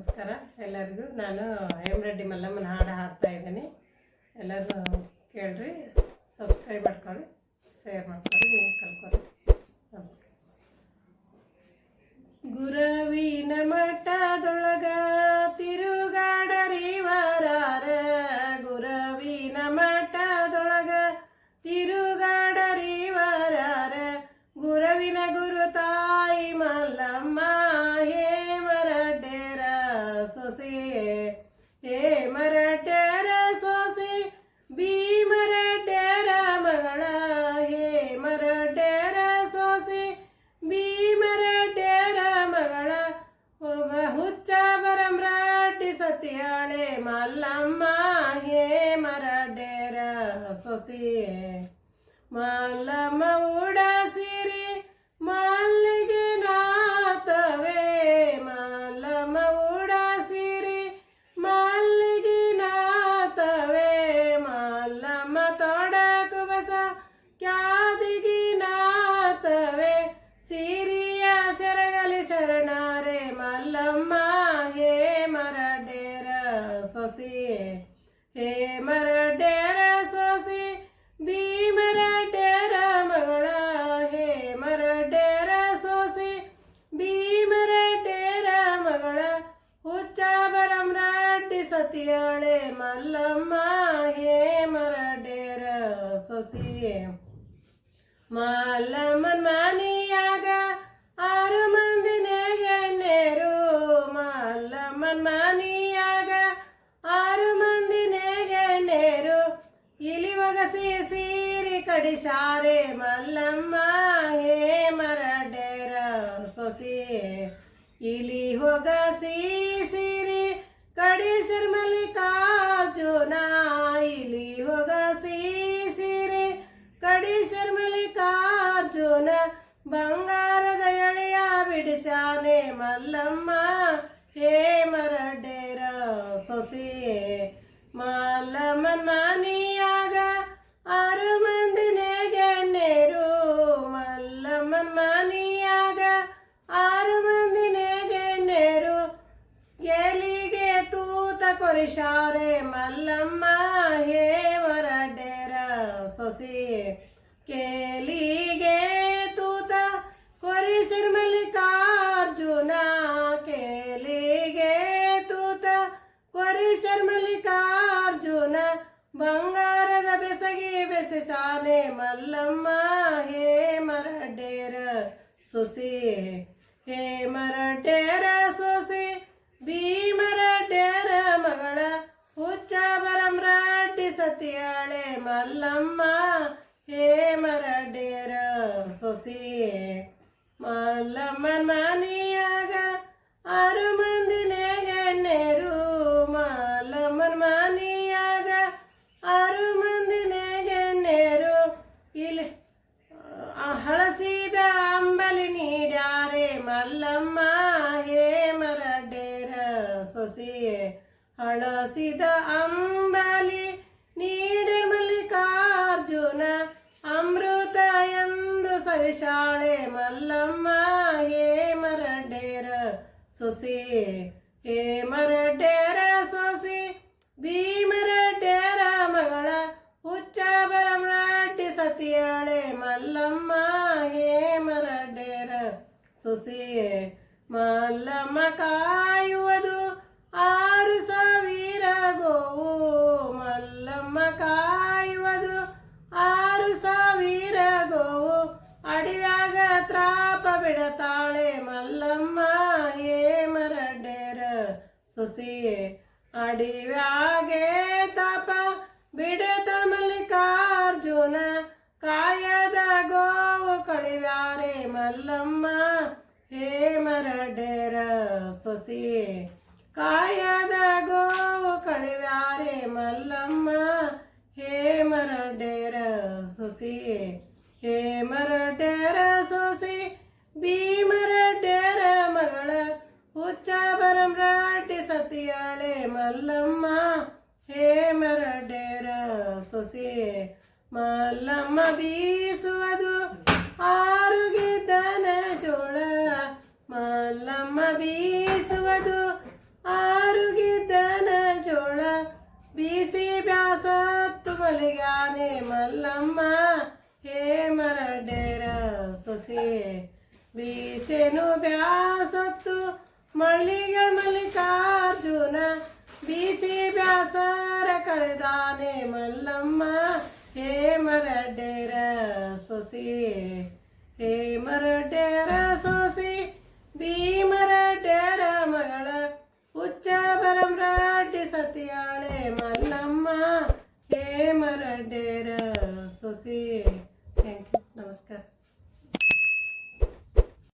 ನಮಸ್ಕಾರ. ಎಲ್ಲರಿಗೂ ನಾನು ಹೇಮರೆಡ್ಡಿ ಮಲ್ಲಮ್ಮನ ಹಾಡು ಹಾಡ್ತಾ ಇದ್ದೀನಿ. ಎಲ್ಲರೂ ಕೇಳ್ರಿ ಸಬ್ಸ್ಕ್ರೈಬ್ ಮಾಡ್ಕೊಳ್ಳಿ ಶೇರ್ ಮಾಡ್ಕೊಳ್ಳಿ, ನೀವು ಕಲ್ಕೊಳ್ರಿ ನಮಸ್ಕಾರ. ಗುರವಿನ ಮಠದೊಳಗ ಸತಿಯಾಳೆ ಮಲ್ಲಮ್ಮ ಹೇ ಮರಡ್ಡೇರ ಸೊಸಿ ಮಲ್ಲಮ್ಮ ಉಡಸಿರಿ ಹೇ ಮರಡೇರ ಸೊಸಿ ಭೀಮರಡೇರ ಮಗಳ ಹೇ ಮರಡೇರ ಸೊಸಿ ಭೀಮರಡೇರ ಮಗಳ ಹುಚ್ಚ ಬರಮ್ರಾಟಿ ಸತಿಯಾಳೆ ಮಲ್ಲಮ್ಮ ಹೇ ಮರಡೇರ ಸೊಸಿ ಮಲ್ಲಮ್ಮನ್ ಮನಿಯಾಗ ಸೀರಿ ಕಡಿಸಾರೆ ಮಲ್ಲಮ್ಮ ಹೇ ಮರಡೇರ ಸೊಸಿ ಇಲಿ ಹೊಗಸಿ ಸೀರಿ ಕಡಿಸಿರ್ ಮಲ್ಲಿಕಾರ್ಜುನ ಇಲಿ ಹೊಗಸಿ ಸೀರಿ ಕಡಿಸಿರ್ ಮಲ್ಲಿಕಾರ್ಜುನ ಬಂಗಾರದ ಎಳೆಯ ಬಿಡಿಸಾನೆ ಮಲ್ಲಮ್ಮ ಹೇ ಮರಡೇರ ಸೊಸಿ ಮಲ್ಲಮ್ಮನ್ ಮನಿಯಾಗ ತೂತ ಕೊರಿಶಾರೆ ಮಲ್ಲಮ್ಮ ಹೇ ಮರಡೇರ ಸೊಸಿ ಕೇಲಿಗೆ ತೂತ ಕೊರಿಸಿರ್ ಮಲ್ಲಿಕಾರ್ಜುನ ಕೇಲಿಗೆ ತೂತ ಕೊರಿಸರ್ ಮಲ್ಲಿಕಾರ್ಜುನ ಬಂಗಾರದ ಬೆಸಗಿ ಬೆಸಸಾನೆ ಮಲ್ಲಮ್ಮ ಹೇ ಮರಡೇರ ಸೊಸಿ ಹೇ ಮರಡೇರ ಸೊಸಿ ಭೀಮರಡೇರ ಸತಿಯಾಳೆ ಮಲ್ಲಮ್ಮ ಹೇ ಮರಡೇರ ಸೊಸಿ ಮಲ್ಲಮ್ಮನ್ ಮನಿಯಾಗ ಆರು ಸೊಸಿ ಹೇ ಮರಡೇರ ಸೊಸಿ ಭೀಮರಡೇರ ಮಗಳ ಹುಚ್ಚ ಬರಮ್ರಾಟಿ ಸತಿಯಾಳೆ ಮಲ್ಲಮ್ಮ ಹೇ ಮರಡೇರ ಸೊಸಿ ಮಲ್ಲಮ್ಮ ಕಾಯುವುದು ಸೊಸಿ ಅಡಿವ್ಯಾಗೆ ತಾಪ ಬಿಡತ ಮಲ್ಲಿಕಾರ್ಜುನ ಕಾಯದ ಗೋವು ಕಳಿವ್ಯಾರೆ ಮಲ್ಲಮ್ಮ ಹೇ ಮರಡೇರ ಸೊಸಿ ಕಾಯದ ಗೋವು ಕಳಿವ್ಯಾರೆ ಮಲ್ಲಮ್ಮ ಹೇ ಮರಡೇರ ಸೊಸಿ ಹೇ ಮರಡೇರ ಸೊಸಿ ಭೀಮರಡೇರ ಮಗಳ ಹುಚ್ಚಾಭರಂಭ್ರಾಟಿ ಸತಿಯಾಳೆ ಮಲ್ಲಮ್ಮ. ಹೇ ಮರ ಡೇರ ಸೊಸಿ, ಮಲ್ಲಮ್ಮ ಬೀಸುವುದು ಆರುಗಿದನ ಜೋಳ. ಮಲ್ಲಮ್ಮ ಬೀಸುವುದು ಆರುಗಿದನ ಜೋಳ. ಬೀಸಿ ಬ್ಯಾಸತ್ತು ಮಲಿಗಾನೆ ಮಲ್ಲಮ್ಮ. ಹೇ ಮರಡೆರ ಸೊಸಿ, ಬೀಸೆನು ಬ್ಯಾಸತ್ತು ಮಳ್ಳಿಗೆ ಮಲ್ಲಿಕಾರ್ಜುನ ಬೀಸಿ ಬ್ಯಾಸರ ಕಳೆದಾನೆ ಮಲ್ಲಮ್ಮ ಹೇ ಮರಡೇರ ಸೊಸೆ ಹೇ ಮರಡೇರ ಸೊಸೆ ಭೀಮರ ಡೇರ ಮಗಳ ಉಚ್ಚ ಬರಂ ರಾಟಿ ಸತಿಯಾಳ